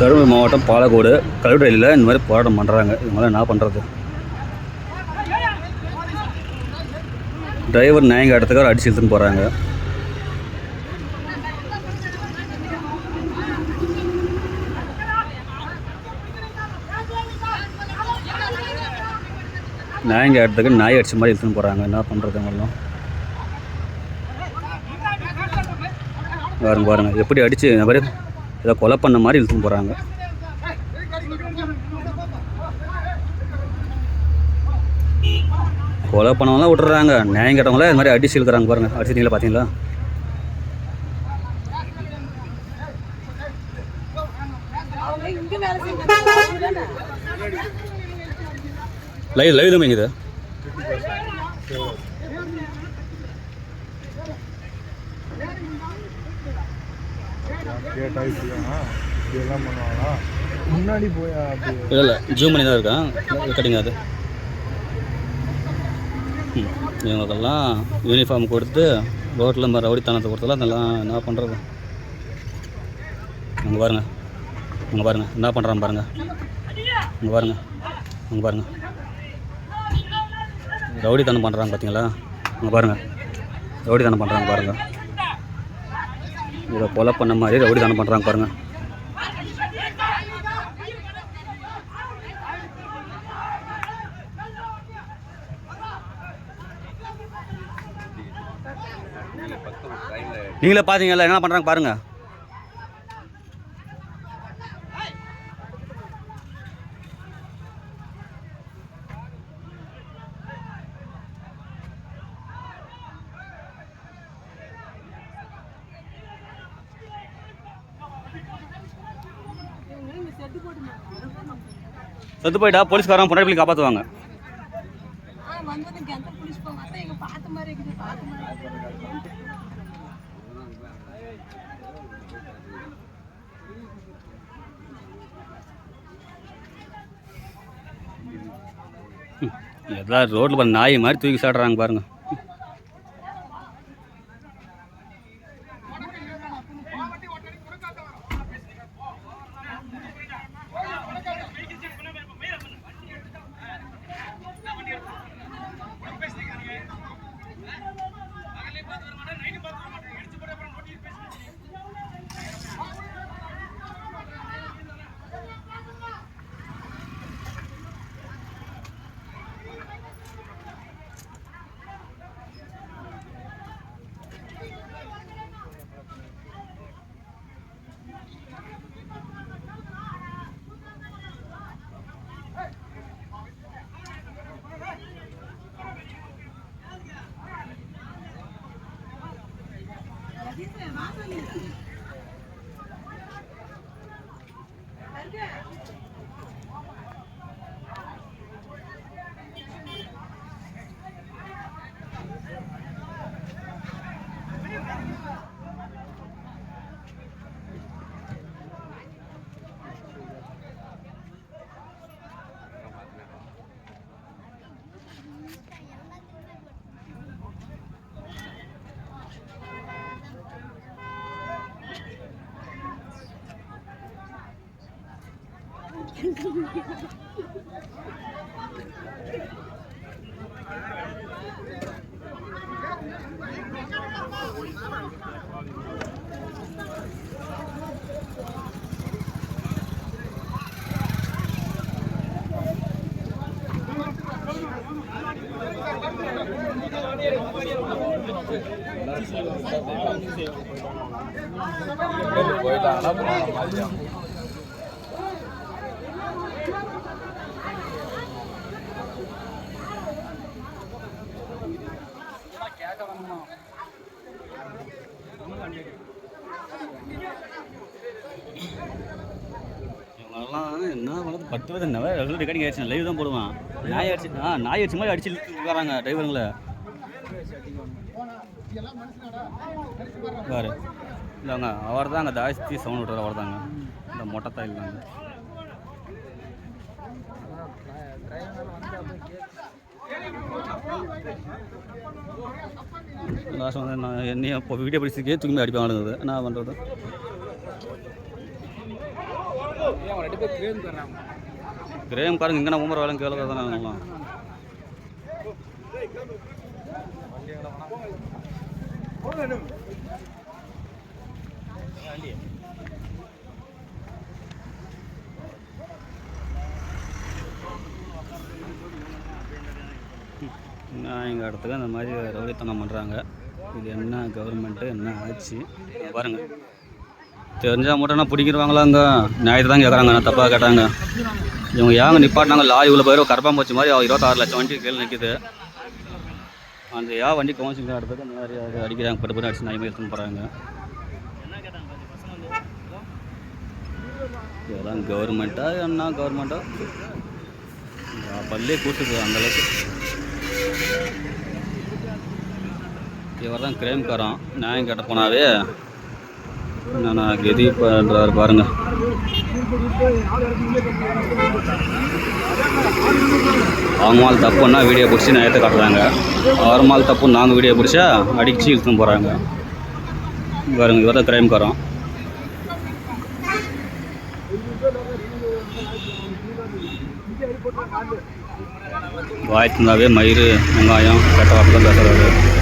தருமபுரி மாவட்டம் பாலக்கோடு கல்வெட்டியில் இந்த மாதிரி போராட்டம் பண்ணுறாங்க இது மாதிரி என்ன பண்ணுறது டிரைவர் நாயங்க இடத்துக்கு அடிச்சு இழுத்துன்னு போகிறாங்க நாயங்க இடத்துக்கு நாய் அடிச்ச மாதிரி இழுத்துன்னு போகிறாங்க என்ன பண்ணுறது இவங்கெல்லாம்? பாருங்க பாருங்க. எப்படி அடித்து இந்த மாதிரி ஏதோ கொலை பண்ண மாதிரி இழுத்துன்னு போகிறாங்க கொலை பண்ணவங்களாம் விட்டுறாங்க. நியாயம் கேட்டவங்களாம் இது மாதிரி அடிச்சு இழுக்கிறாங்க பாருங்க. அடிச்சிட்டீங்களா பார்த்தீங்களா? அவங்க இங்க வேலை இப்படியா இப்படியெல்லாம் பண்ணுவாங்களா முன்னாடி போய் இல்லை இல்லை ஜூம் பண்ணி தான் இருக்கான். கட்டிங்க அது. ம், இவங்களுக்கெல்லாம் யூனிஃபார்ம் கொடுத்து ரோட்டில் இந்த ரவுடித்தனத்தை கொடுத்தலாம் அதெல்லாம் என்ன பண்ணுறது அங்கே பாருங்க. அங்கே பாருங்க. என்ன பண்ணுறான் பாருங்க. அங்கே பாருங்க. அங்கே ரவுடி தனம் பண்ணுறாங்க பார்த்தீங்களா அங்கே தவடி தானே பண்ணுறாங்க பாருங்கள் இதை கொலை பண்ண மாதிரி ரவுடித்தனம் பண்ணுறாங்க பாருங்கள் நீங்களே பார்த்தீங்களா என்ன பண்ணுறாங்க பாருங்கள் செத்து போயிட்டா போலீஸ்காரங்க பொண்டாட்டி பிள்ளை காப்பாற்றுவாங்க அதான் எங்க பார்த்த மாதிரி இருக்குது பார்த்த மாதிரி Ergen. எல்லாம் ரோட்டில் பாருங்க நாய் மாதிரி தூக்கி சாடுறாங்க பாருங்க அவன்லாம் என்ன பண்ணுறது பத்து வருது என்ன ரெகுலர் ரெக்கார்டிங் ஆயிடுச்சு லைவ் தான் போடுவான். நாய் அடிச்சு ஆ நாய் அடிச்சு மாதிரி அடிச்சு வராங்க டிரைவருங்களை. பாரு. இல்லைங்க அவர் தான் அங்கே ஜாஸ்தி சவுண்ட் விட்றது அவர் தாங்க இந்த மொட்டை தாயில் தாங்க லாஸ்ட் வந்து நான் என்னையும் இப்போ வீடியோ பிடிச்சிருக்கே தூக்கி அடிப்பாங்க என்ன பண்ணுறது கிரேம் காரங்க இங்கே ஊமர வேலை கேளுக்க தானே நான் எங்கள் இடத்துக்கு அந்த மாதிரி ரவுடித்தனம் பண்ணுறாங்க இது என்ன கவர்மெண்ட்டு என்ன ஆச்சு பாருங்கள் தெரிஞ்சால் மட்டும் என்ன பிடிக்கிடுவாங்களாங்க ஞாயிற்று தான் கேட்குறாங்க நான் தப்பாக கேட்டாங்க. இவங்க ஏங்க நிப்பாட்டினாங்க லாரி இவ்வளோ பேர் கரப்பாம்பூச்சி மாதிரி இருபத்தாறு லட்சம் வண்டி கீழே நிற்கிது அந்த ஏன் வண்டி கவுன்சிலிங் இடத்துக்கு அந்த மாதிரி அடிக்கிறாங்க பட்டு பட்டு அடிச்சு நாய் எடுத்துன்னு போகிறாங்க இதெல்லாம் கவர்மெண்ட்டா என்ன கவர்மெண்ட்டா? பல்லே கூட்டுது அந்தளவுக்கு இவர் தான் கிரைம்காரன் நியாயம் கேட்ட போனாவே நான் கெதி பண்ணுறாரு பாருங்க. அவங்க மேல் தப்புன்னா வீடியோ பிடிச்சி நான் ஏற்ற காட்டுறாங்க. அவர் மால் தப்பு நாங்கள் வீடியோ பிடிச்சா அடிச்சு இழுத்துன்னு போகிறாங்க பாருங்க இவர் தான் கிரைம்காரன் வாய்த்துனாவே மயிறு வெங்காயம் கெட்ட வார்த்தை தான் பேசுகிறாரு